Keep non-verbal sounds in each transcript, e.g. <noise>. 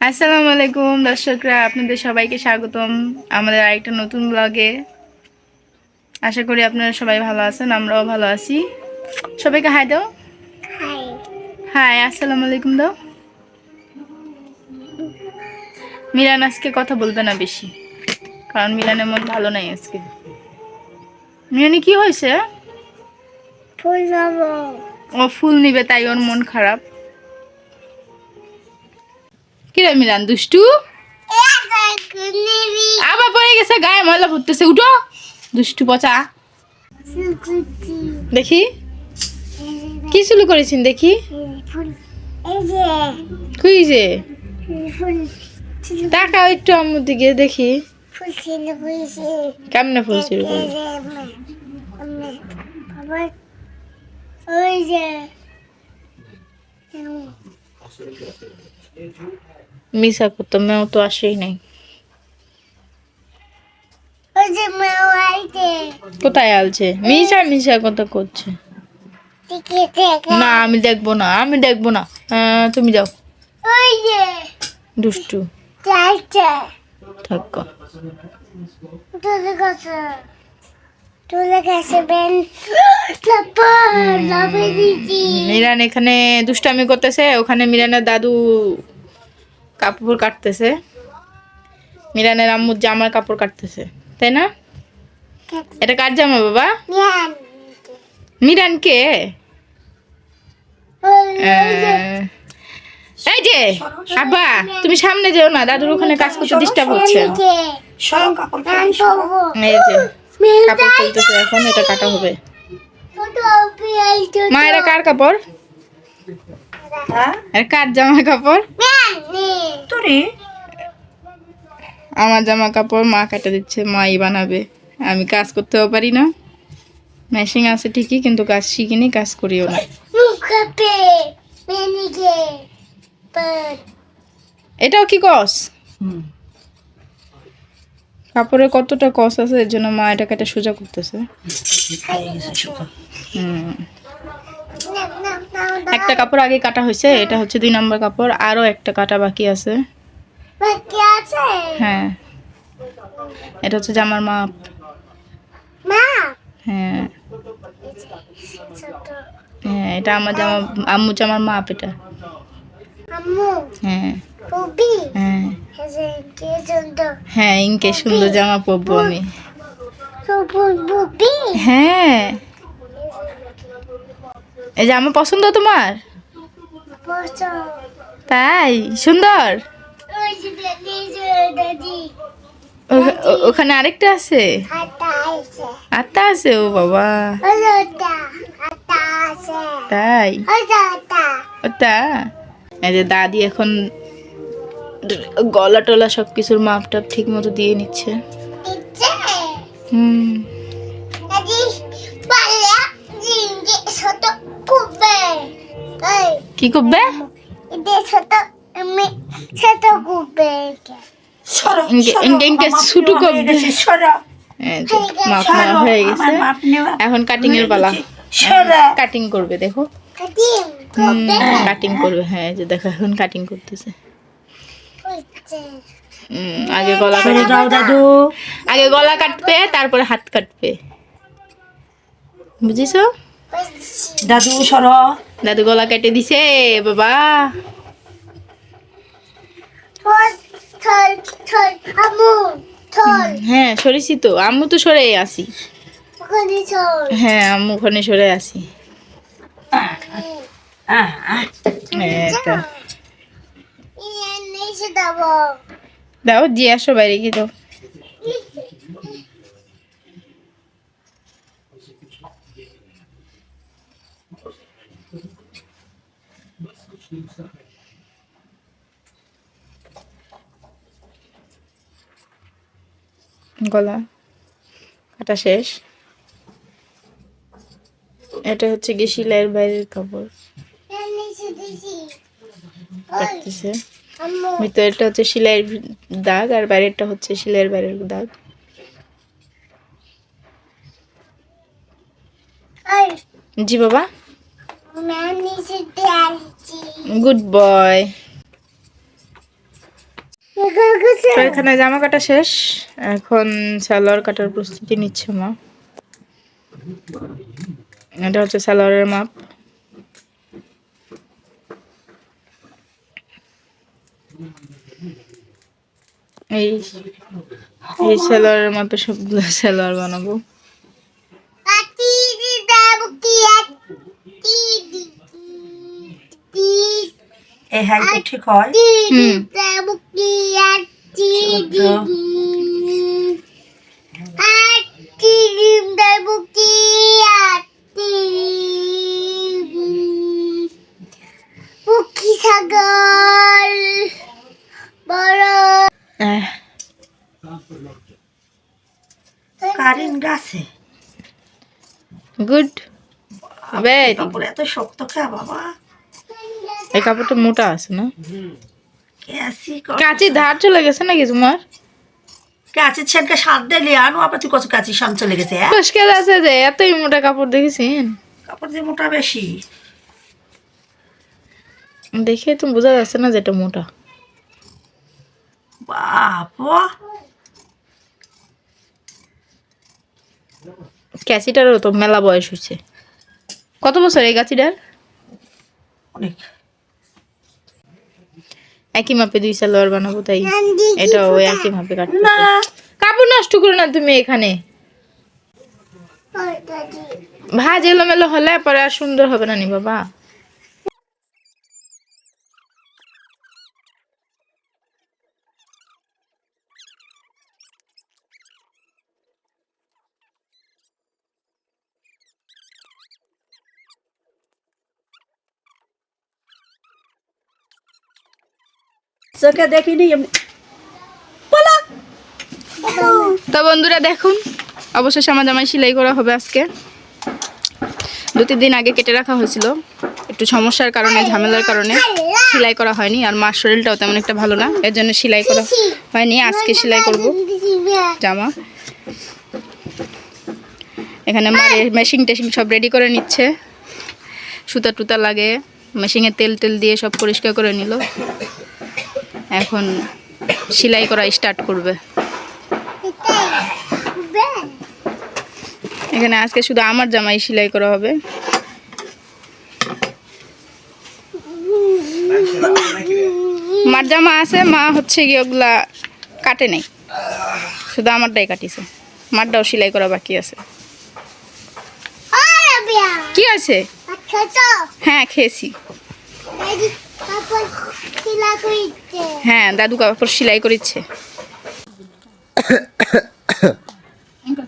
আসসালামু আলাইকুম দর্শকরা আপনাদের সবাইকে স্বাগতম আমাদের আরেকটা নতুন ব্লগে আশা করি আপনারা সবাই ভালো আছেন আমরাও ভালো আছি। সবাইকে হাই দাও। হাই আসসালামু আলাইকুম দাও। মিলান আজকে কথা বলবে না বেশি কারণ মিলানের মন ভালো নাই আজকে। মিলানি কি হয়েছে? ফুল ও ফুল নিবে তাই ওর মন খারাপ। কিরে মিলান, দুষ্টু? আবার পড়ে গেছে, গায়ে ময়লা পড়তেছে উঠো। দুষ্টু পচা। দেখি। কি শুরু করেছেন দেখি? কুই যে? টাকা একটু আম্মুর দিকে, দেখি। কেমনে ফুল শুরু করে মিশা করতো মেও তো আসেই নাই। কোথায় আলছে? মিশা মিশা কথা করছে। না আমি দেখব না আমি দেখব না। আহ, তুমি যাও। দুষ্টু। থাক। মিরান এখানে দুষ্টামি করতেছে ওখানে মিরানের দাদু কাপড় কাটতেছে। মিরানের আম্মুর জামার কাপড় কাটতেছে তাই না? এটা কার জামা বাবা? মিরান কে এই যে আব্বা তুমি সামনে যেও না দাদুর ওখানে কাজ করতে ডিস্টার্ব হচ্ছে। যে সব কাপড় পাবো এই যে। কাপড় তুলতেছে এখন এটা কাটা হবে। মা এটা কার কাপড়? এটা কার জামা কাপড়? তোরে আমার জামা কাপড় মা কাটা দিচ্ছে মাই বানাবে। আমি কাজ করতেও পারি না। মেশিন আছে ঠিকই কিন্তু কাজ শিখিনি কাজ করিও না। এটাও কি কস? কাপড়ে কতটা কস আছে এর জন্য মা এটা কেটে সোজা করতেছে। একটা কাপড় আগে কাটা হয়েছে এটা হচ্ছে দুই নম্বর কাপড় আরও একটা কাটা বাকি আছে। হ্যাঁ। এটা হচ্ছে জামার মাপ মা। হ্যাঁ। হ্যাঁ এটা আমার জামা আম্মু জামার মাপ এটা হ্যাঁ। হ্যাঁ। হ্যাঁ ইনকে সুন্দর জামা পরবো আমি। হ্যাঁ। এই জামা পছন্দ তোমার? তাই? সুন্দর? ওখানে আরেকটা আছে? হাতা আছে আত্মা আছে ও বাবা। তাই? ওটা? এই যে দাদি এখন গলা টলা সব কিছুর মাপ টাপ ঠিক মতো দিয়ে নিচ্ছে। হুম। কি করবে? ছোট মাপ হয়ে গেছে এখন কাটিং এর পালা। কাটিং করবে দেখো। কাটিং করবে। হ্যাঁ যে দেখো এখন কাটিং করতেছে। আগে গলা কাটবে যাও দাদু আগে গলা কাটবে তারপরে হাত কাটবে বুঝিছো দাদু সর দাদু গলা কেটে দিছে বাবা হ্যাঁ সরেছি তো আম্মু তো সরে আসি হ্যাঁ আম্মু ওখানে সরে আসি ইয়ে দেবো দাও দিয়ে আসো বাইরে গিয়ে দাও। গলা কাটা শেষ। এটা হচ্ছে গিয়ে সিলাইয়ের বাইরের কাপড়। কাটতেছে। ভিতরেরটা হচ্ছে সেলাইয়ের দাগ আর বাইরেরটা হচ্ছে সেলাইয়ের বাইরের দাগ। জি বাবা। Good boy. তো এখানে জামা কাটা শেষ এখন সালোয়ার কাটার প্রস্তুতি নিচ্ছে মা। এটা হচ্ছে সালোয়ারের মাপ। এই এই সালোয়ারের মাপে সবগুলো সালোয়ার বানাবো। এই তো ঠিক হয়। ছাগল বড় কারেন্ট গাছে। গুড। বেড। কাপড় এত শক্ত খা বাবা। এই কাপড়টা মোটা আছে না? কাঁচি ধার চলে গেছে নাকি তোমার? কাঁচির ছেনকে সাত দিলি আনো তুই কত কাঁচি সাম চলে গেছে হ্যাঁ? মুশকিল আছে যে এতই মোটা কাপড় দেখেছেন? কাপড় দিয়ে মোটা বেশি। দেখে তো বোঝা যাচ্ছে না যেটা মোটা। বাপ। ক্যাচিটারও তো মেলা বয়স হয়েছে। কত বছর এই গাছিটার অনেক। একই মাপে দুই সালোয়ার বানাবো তাই। এটা ওই একই মাপে কাটতে না কাপড় নষ্ট করো না তুমি এখানে। ভাজ এলোমেলো হলে পরে আর সুন্দর হবে না নি বাবা। চোখে দেখিনি তো বন্ধুরা দেখুন অবশেষে আমার জামাই সেলাই করা হবে আজকে। দু তিন দিন আগে কেটে রাখা হয়েছিল। একটু সমস্যার কারণে ঝামেলার কারণে সেলাই করা হয়নি। আর মার শরীরটাও তেমন একটা ভালো না এর জন্য সেলাই করা হয়নি। আজকে সেলাই করব জামা। এখানে মার মেশিন টেশিন সব রেডি করে নিচ্ছে। সুতা টুতা লাগে মেশিনে তেল টেল দিয়ে সব পরিষ্কার করে নিল। এখন সেলাই করা স্টার্ট করবে। এখানে আজকে শুধু আমার জামাই সেলাই করা হবে। মার জামা আছে মা হচ্ছে গিয়ে ওগুলা কাটে নাই। শুধু আমারটাই কাটিছে। মারটাও সেলাই করা বাকি আছে। কি আছে? হ্যাঁ খেয়েছি। হ্যাঁ দাদু কাপড় সেলাই করেছে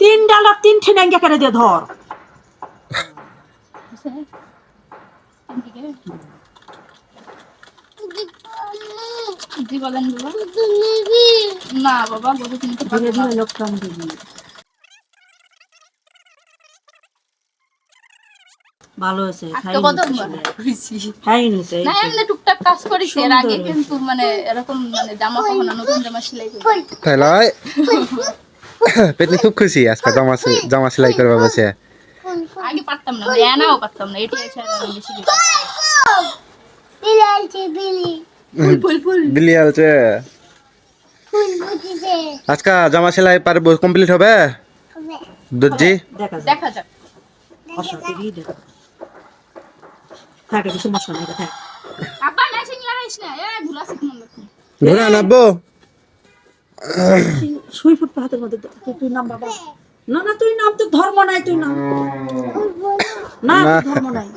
তিন ডালা তিন ঠেনাঙ্গা করে দিয়ে ধর। জি বলেন বাবা না বাবা গরু কিনতে ধীরে ধীরে লোকটান ভালো হয়েছে খাই না এমনি টুকটাক কাজ করেছি এর আগে কিন্তু মানে এরকম মানে জামা কখনো নতুন জামা সেলাই করি। তাই লয় পেতনি খুব খুশি আজকে জামা জামা সেলাই করবে বসে আগে পারতাম না এনাও পারতাম না এটি আমি বেশি কিছু ফুল ফুল বিলি আছে আজকে জামা সেলাই পারব কমপ্লিট হবে? দর্জি দেখা যাক। দেখা যাক। দেখা। থাকে কিছু মশলা নেই থাকে ঘুরে আনাবো সুই ফুটবে হাতের মধ্যে। তুই নাম বাবা। না না তুই নাম তো ধর্ম নাই তুই নাম। না। ধর্ম নাই।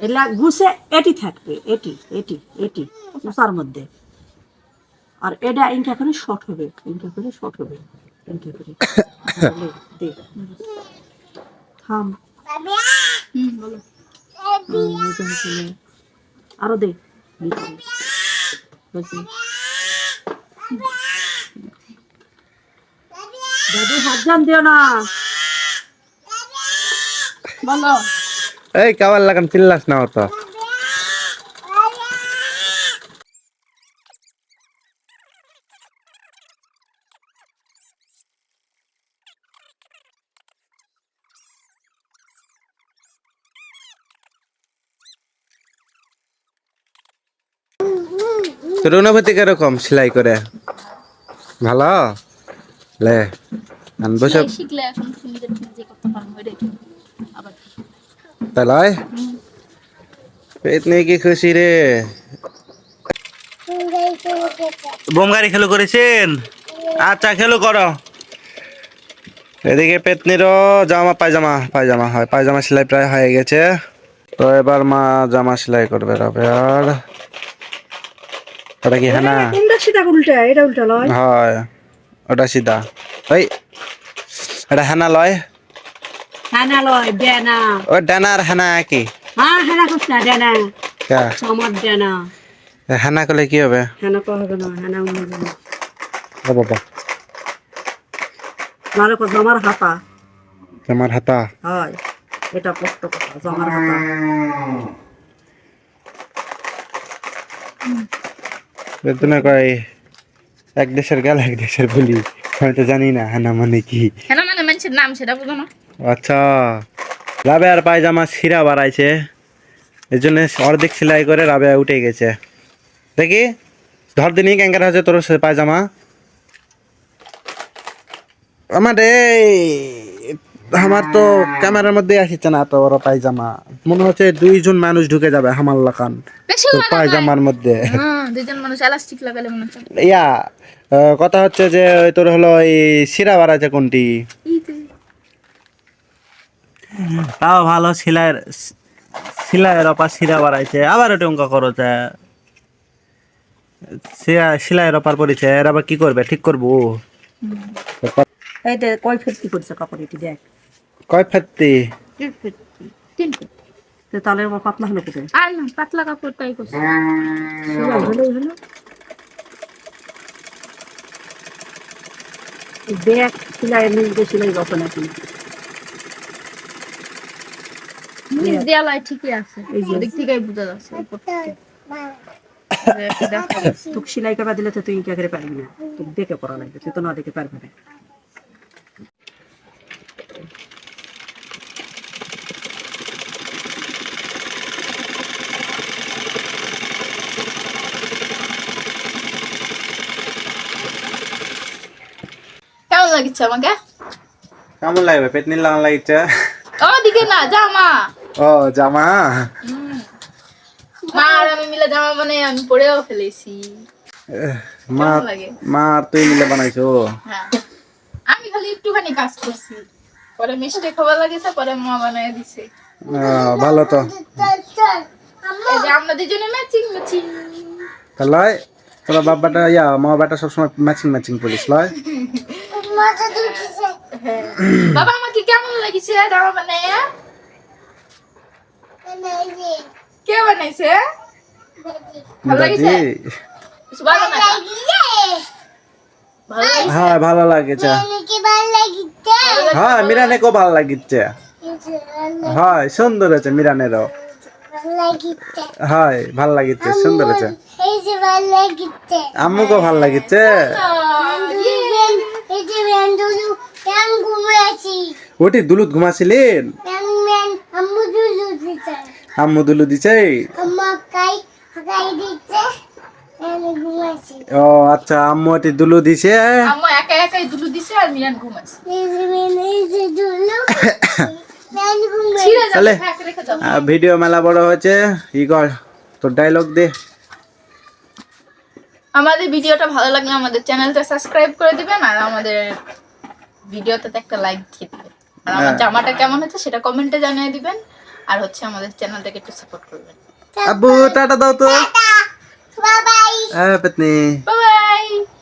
এলা ঘুষে এটি থাকবে এটি এটি এটি ঘুষার মধ্যে। আর এটা ইনকা করে শর্ট হবে ইনকা করে শর্ট হবে ইনকা করে। <laughs> থাম। হুম বলো। আরও দে। দাদু হাত জান দিও না। বলো। এই কাবার লাগান চিল্লাস না অত। তোর অনুভূতি কীরকম সেলাই করে? ভালো? লে আনব সব তাই পেতনি কি খুশি রে? বোম গাড়ি খেলো করেছেন? আচ্ছা খেলো করো। এদিকে পেতনিরও জামা পায়জামা পায়জামা হয়। পায়জামা সেলাই প্রায় হয়ে গেছে। তো এবার মা জামা সেলাই করবে রবে আর ওটা কি হ্যাঁ না? কোনটা? সেটা উল্টা এটা উল্টা লয়। হয় ওটা সিধা। ওই এটা হেনা লয়? হানা লয় ডেনা ও ডানা আর হেনা কি হ্যাঁ হেনা করছ না। ডেনা কা? আমার ডেনা হেনা করলে কি হবে? হেনা কো হবে না হেনা অন্য জানা ও বাবা। নাহলে কো জমার হাতা। তোমার হাতা? হয় এটা কষ্ট কথা জমার হাতা। বেতনে কয় এক দেশের গেল এক দেশের বলি। আমি তো জানি না হেনা মানে কি। কেন মানে মানুষের নাম সেটা বুঝো না। আচ্ছা। রাবে আর পায়জামা ছিঁড়া বাড়াইছে। এর জন্য অর্ধেক সেলাই করে রাবে উঠে গেছে। দেখি ধর দিনই ক্যাঙ্কার আছে তোর পায়জামা। আমার রে আমার তো ক্যামেরার মধ্যে আসছে না তো ওরা পায়জামা। মনে হচ্ছে দুইজন মানুষ ঢুকে যাবে হামাল লাখান পায়জামার মধ্যে। হ্যাঁ দুজন মানুষ এলাস্টিক লাগালে মনে হচ্ছে। ইয়া কথা হচ্ছে যে তোর হলো এই শিরা বাড়াচ্ছে কোনটি? তাও ভালো সিলাইয়ের সিলাইয়ের অপা শিরা বাড়াইছে। আবার ওটা অঙ্ক করছে সিলাইয়ের অপার পড়েছে। এর আবার কি করবে? ঠিক করব। এই কয় ফেরতি করছে কাপড় এটি দেখ। কয় ফেত্তি? তিন তো তাহলে পাতলা হলো কোথায়? আর না পাতলা কাপড় তাই করছে। হলো হলো। দেখ সেলাই নিজে সেলাই যত নাকি নিচ দেয়ালায় ঠিকই আছে। থেকেই বোঝা যাচ্ছে। তোকে সেলাই দিলে তো তুই ইনকা করে পারবি না। তোকে দেখে করা লাগবে তুই তো না দেখে পারবি না কেমন লাগছে আমাকে। কেমন লাগবে? লাগান লাগছে। ওদিকে না জামা ও জামা মা। আর আমি মিলে জামা মানে আমি পরেও ফেলেছি। মা মা আর তুই মিলে বানাইছো? হ্যাঁ। আমি খালি একটুখানি কাজ করছি। পরে মিষ্টি খাবার লাগেছে পরে মা বানিয়ে দিছে। ভালো তো। আমরা দুজনে ম্যাচিং ম্যাচিং তাহলে তোরা বাবাটা ইয়া মা বাবাটা সবসময় ম্যাচিং ম্যাচিং পড়িস লয়। <laughs> <laughs> বাবা আমাকে কেমন লাগিছে? জামা বানায় কে বানাইছে? ভালো লাগিছে? হ্যাঁ ভালো লাগেছে। হ্যাঁ মিরানেকেও ভালো লাগিচ্ছে হয় সুন্দর আছে মিরানেরও। হয় ভালো লাগিচ্ছে সুন্দর আছে আম্মুকেও ভালো লাগিচ্ছে ওটি দুলুত ঘুমাছিলেন? আম্মু দুলু দিছে। ও আচ্ছা আম্মু ওটি দুলু দিছে? আম্মা একা একাই দুলু আর মিরান ভিডিও মেলা বড় হয়েছে। ই কর তোর ডায়লগ দে। আমাদের ভিডিওটা ভালো লাগলে আমাদের চ্যানেলটা সাবস্ক্রাইব করে দিবেন আর আমাদের ভিডিওতে একটা লাইক দিয়ে দিবেন। আর আমার হ্যাঁ। জামাটা কেমন হচ্ছে সেটা কমেন্টে জানিয়ে দিবেন। আর হচ্ছে আমাদের চ্যানেলটাকে একটু সাপোর্ট করবেন। আব্বু টাটা দাও তো। Bye bye. হ্যাঁ পত্নী। বাই বাবা